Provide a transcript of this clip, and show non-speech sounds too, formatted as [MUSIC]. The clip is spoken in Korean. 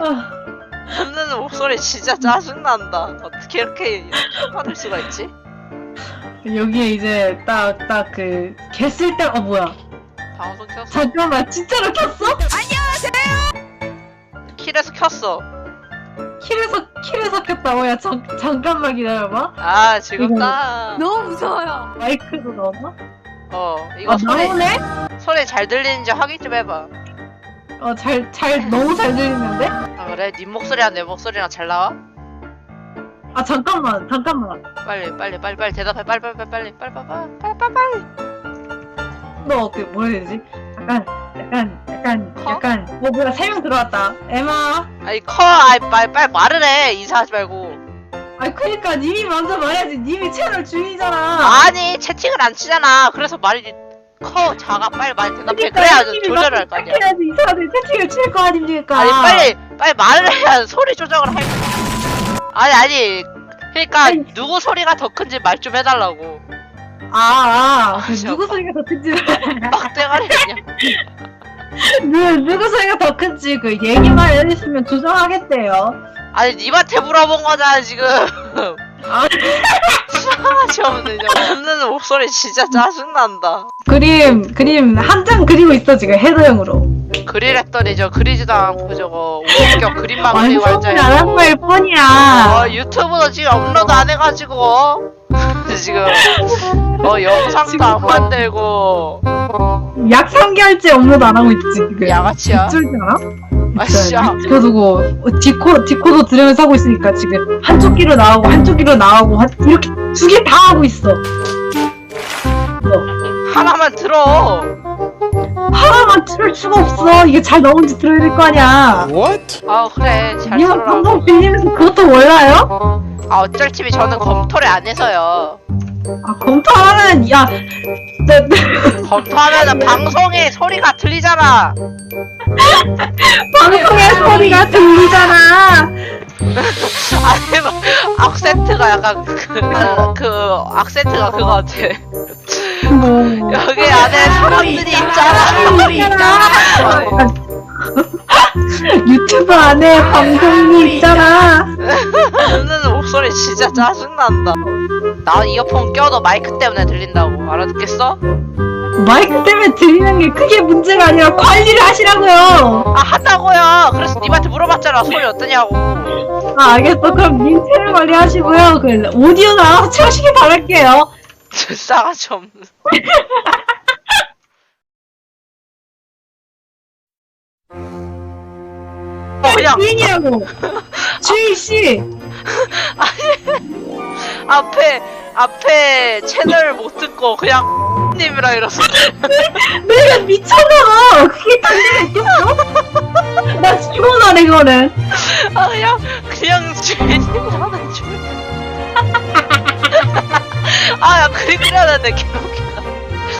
아, 듣는 목소리 진짜 짜증난다. 어떻게 이렇게 받을 수가 있지? 여기에 이제 딱 딱그 켰을 때어 뭐야? 방송 켰어. 잠깐만 진짜로 켰어? 킬에서 켰어. 킬에서 킬에서 켰다고 야 잠, 잠깐만 기다려봐. 아 딱. 너무 무서워요. 마이크도 나오나? 어 이거 아 소리 나오네? 소리 잘 들리는지 확인 좀 해봐. 어 잘 잘 너무 잘 들리는데? 아 그래? 네 목소리랑 내 목소리랑 잘 나와? 아 잠깐만 잠깐만. 빨리 빨리 빨리 빨리 대답해 빨리 빨리 빨리 빨리 빨리 빨리 빨리 빨리 빨리. 너그 뭐라 해야 되지? 약간 약간 약간 커? 약간 어 뭐야 세 명 들어왔다. 에마. 아니 커 아이 빨리 빨리 말을 해 인사하지 말고. 아니 그니까 님이 먼저 말해야지. 님이 채널 주인이잖아. 아니 채팅을 안 치잖아. 그래서 말이 커 작아 빨리 말 대답해 그러니까 그래야 님이 조절을 할 거 아니야. 해야지 이 사람들 채팅을 칠 거 아닙니까? 아니 빨리 빨리 말을 해야 소리 조정을 할. 아니 아니. 그러니까 아니. 누구 소리가 더 큰지 말 좀 해달라고. 아, 아, 아, 진짜. 누구 소리가 더 큰지 빡대가리 그냥. [LAUGHS] 누, 누구 소리가 더 큰지 그 얘기만 해주시면 조정하겠대요. 아니 님한테 물어본 거잖아 지금. 아. [LAUGHS] 없는 저 없는 목소리 진짜 짜증난다. 그림 그림 한 장 그리고 있어 지금 헤더형으로. 그리랬더니 저 그리지도 않고 저거 50경 그림만 그리고 완성을 앉아있고 안한 거일 뿐이야. 어, 유튜브도 지금 업로드 안 해가지고 어? [LAUGHS] 지금 어 영상도 안 만들고 약 3개월째 업로드 안 하고 있지 지금. 양아치야 쫄지 않아? 아씨야 그래가지고 디코 디코도 들으면서 하고 있으니까 지금 한쪽 귀로 나오고 한쪽 귀로 나오고 한- 이렇게 두 개 다 하고 있어. 하나만 들어 하나만 틀을 수가 없어. 이게 잘 나오는지 들어야 될 거 아니야. What? 아 그래 잘 이거 방송 빌리면서 그것도 몰라요? 아 어쩔 TV 저는 검토를 안 해서요 아 검토하면 야, 네, 네. 검토하면은 방송에 소리가 들리잖아 방송의 소리가 들리잖아. [LAUGHS] 아니 뭐 악센트가 약간 그, 그 악센트가 그거 같아 뭐 여기 안에 사람들이 있잖아 있잖아. 유튜브 안에 방송이 있잖아. 진짜 짜증난다. 나 이어폰 껴도 마이크 때문에 들린다고 알아듣겠어? 마이크 때문에 들리는 게 크게 문제가 아니라 관리를 하시라고요. 아 한다고요. 그래서 님한테 물어봤잖아 소리 어떠냐고. 아 알겠어. 그럼 님 채널 관리하시고요. 그 오디오는 알아서 채우시길 바랄게요. [LAUGHS] 싸가지 없는. 어 그냥 주인이라고. 주인 씨. [LAUGHS] 앞에 앞에 채널 못 듣고 그냥 님이라 이러서 [LAUGHS] 내가 미쳤나봐. 그게 단계가 있겠어? 나 죽어나네 이거는. 아 그냥 그냥 주인님이라는 줄. [LAUGHS] 아야 그림 그려놨는데 개웃겨.